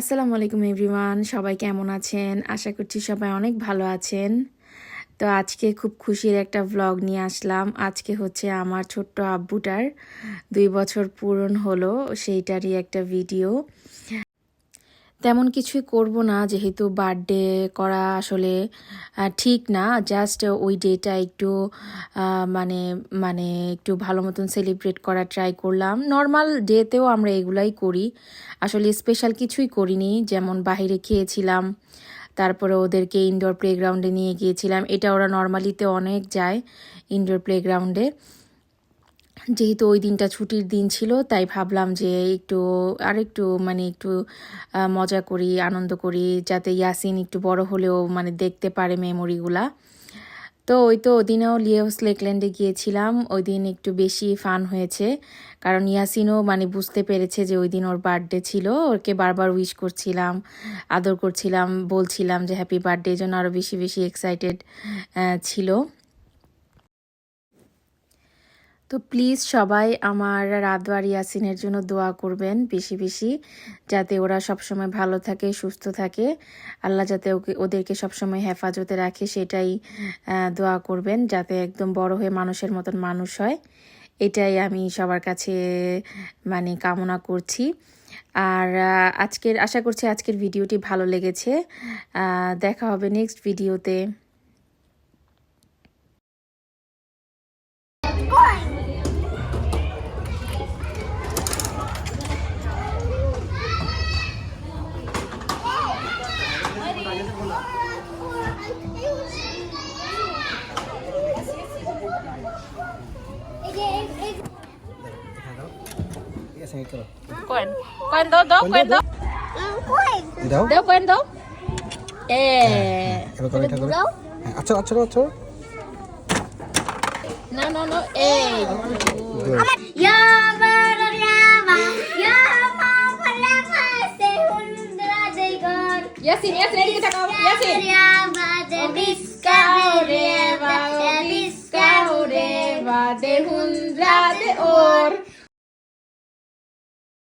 আসসালামু আলাইকুম এভরিওয়ান, সবাই কেমন আছেন? আশা করছি সবাই অনেক ভালো আছেন। তো আজকে খুব খুশির একটা ভ্লগ নিয়ে আসলাম। আজকে হচ্ছে আমার ছোট্ট আব্বুটার দুই বছর পূরণ হলো, সেইটারই একটা ভিডিও তেমন কিছুই করব না, যেহেতু বার্থডে করা আসলে ঠিক না। জাস্ট ওই ডেটা একটু মানে মানে একটু ভালো মতন সেলিব্রেট করা ট্রাই করলাম। নর্মাল ডেতেও আমরা এগুলাই করি। আসলে স্পেশাল কিছুই করিনি, যেমন বাইরে খেয়েছিলাম, তারপরে ওদেরকে ইনডোর প্লেগ্রাউন্ডে নিয়ে গিয়েছিলাম। এটা ওরা নর্মালিতে অনেক যায় ইনডোর প্লেগ্রাউন্ডে যেহেতু ওই দিনটা ছুটির দিন ছিল, তাই ভাবলাম যে একটু আর একটু মানে একটু মজা করি, আনন্দ করি, যাতে ইয়াসিন একটু বড় হলেও মানে দেখতে পারে মেমোরিগুলা। তো ওই তো ওদিনেও লিওস লেকল্যান্ডে গিয়েছিলাম, ওই দিন একটু বেশি ফান হয়েছে, কারণ ইয়াসিনও মানে বুঝতে পেরেছে যে ওই দিন ওর বার্থডে ছিল ওকে বারবার উইশ করছিলাম, আদর করছিলাম, বলছিলাম যে হ্যাপি বার্থডে জন্য আরও বেশি বেশি এক্সাইটেড ছিল। তো প্লিজ সবাই আমার রাতবার ইয়াসিনের জন্য দোয়া করবেন বেশি বেশি, যাতে ওরা সবসময় ভালো থাকে, সুস্থ থাকে। আল্লাহ যাতে ওকে, ওদেরকে সবসময় হেফাজতে রাখে, সেটাই দোয়া করবেন, যাতে একদম বড় হয়ে মানুষের মতন মানুষ হয়। এটাই আমি সবার কাছে মানে কামনা করছি। আর আজকের, আশা করছি আজকের ভিডিওটি ভালো লেগেছে। দেখা হবে নেক্সট ভিডিওতে संगे करो कौन कौन दो दो कौन No, no, no. ¡Ey! Yo Yasin, Yasin, ayo kita kau, Yasin. Obis kau reva, obis de hundra de.